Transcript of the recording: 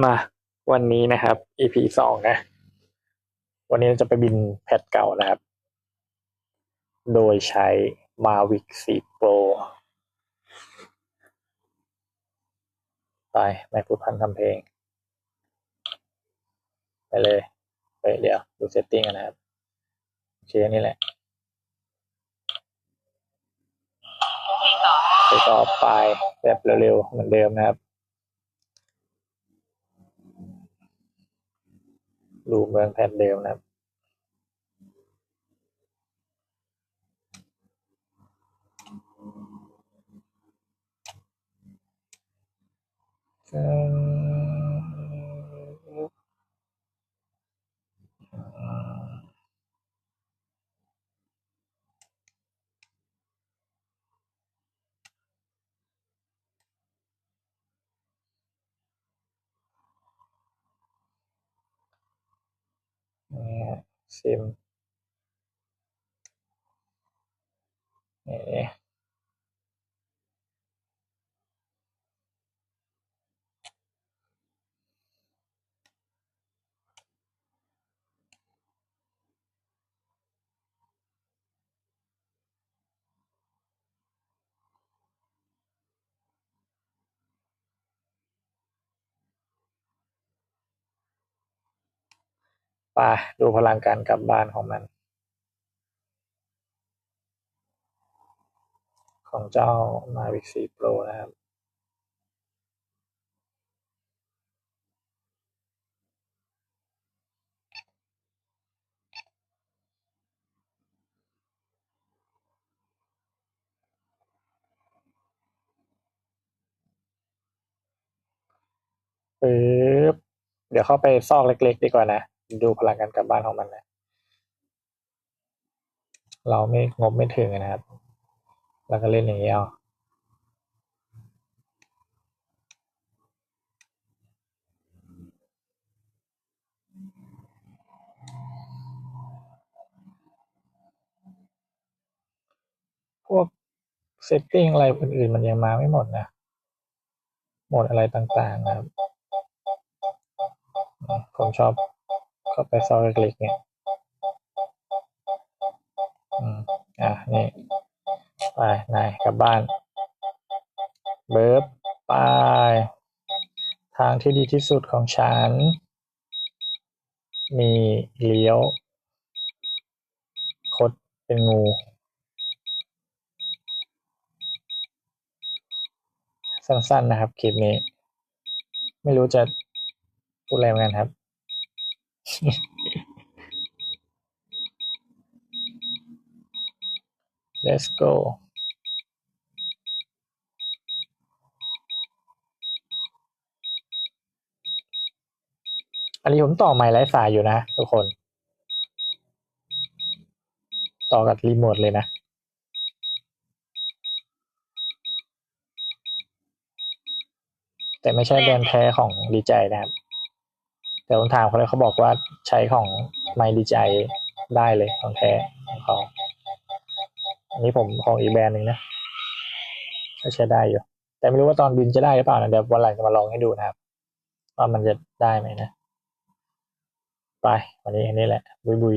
มาวันนี้นะครับ EP สองนะ วันนี้เราจะไปบินแพทเก่านะครับ โดยใช้ Mavic 4 Pro ไปไม่พูดพันทำเพลง ไปเลยไปเดี๋ยว ดูเซตติ้งกันนะครับ โอเค นี่แหละไปต่อไปแบบเร็วๆ เหมือนเดิมนะครับ ดูเมืองแผ่นเดิมนะครับนี่ ฮะ ซิมนี่ไปดูพลังการกลับบ้านของมัน ของเจ้า Mavic 4 Pro นะครับปึ๊บเดี๋ยวเข้าไปซอกเล็ก ๆ ดีกว่านะ ดูพลังการกลับบ้านของมันนะเราไม่งบไม่ถึงนะครับ แล้วก็เล่นอย่างนี้เอาพวกเซตติ้งอะไรอื่นๆมันยังมาไม่หมดนะ หมดอะไรต่างๆนะครับ ผมชอบ เข้าไปซอกเล็กๆเนี่ยอืมอะนี่ไปนายกลับบ้านเบิร์บไปทางที่ดีที่สุดของฉัน มีเลี้ยว คดเป็นงูสั้นๆนะครับคลิปนี้ ไม่รู้จะพูดอะไรเหมือนกันครับ let's go อันนี้ผมต่อไมค์ไร้สายอยู่นะทุกคน ต่อกับรีโมทเลยนะแต่ไม่ใช่แบรนด์แท้ของดีใจนะครับ แต่ผมถามเขาเลยเขาบอกว่าใช้ของไมดีใจได้เลยของแท้ของเขาอันนี้ผมของอีกแบรนด์หนึ่งนะก็ใช้ได้อยู่ แต่ไม่รู้ว่าตอนบินจะได้หรือเปล่านะเดี๋ยววันหลังจะมาลองให้ดูนะครับ ว่ามันจะได้ไหมนะ ไป วันนี้อันนี้แหละ บุยบุย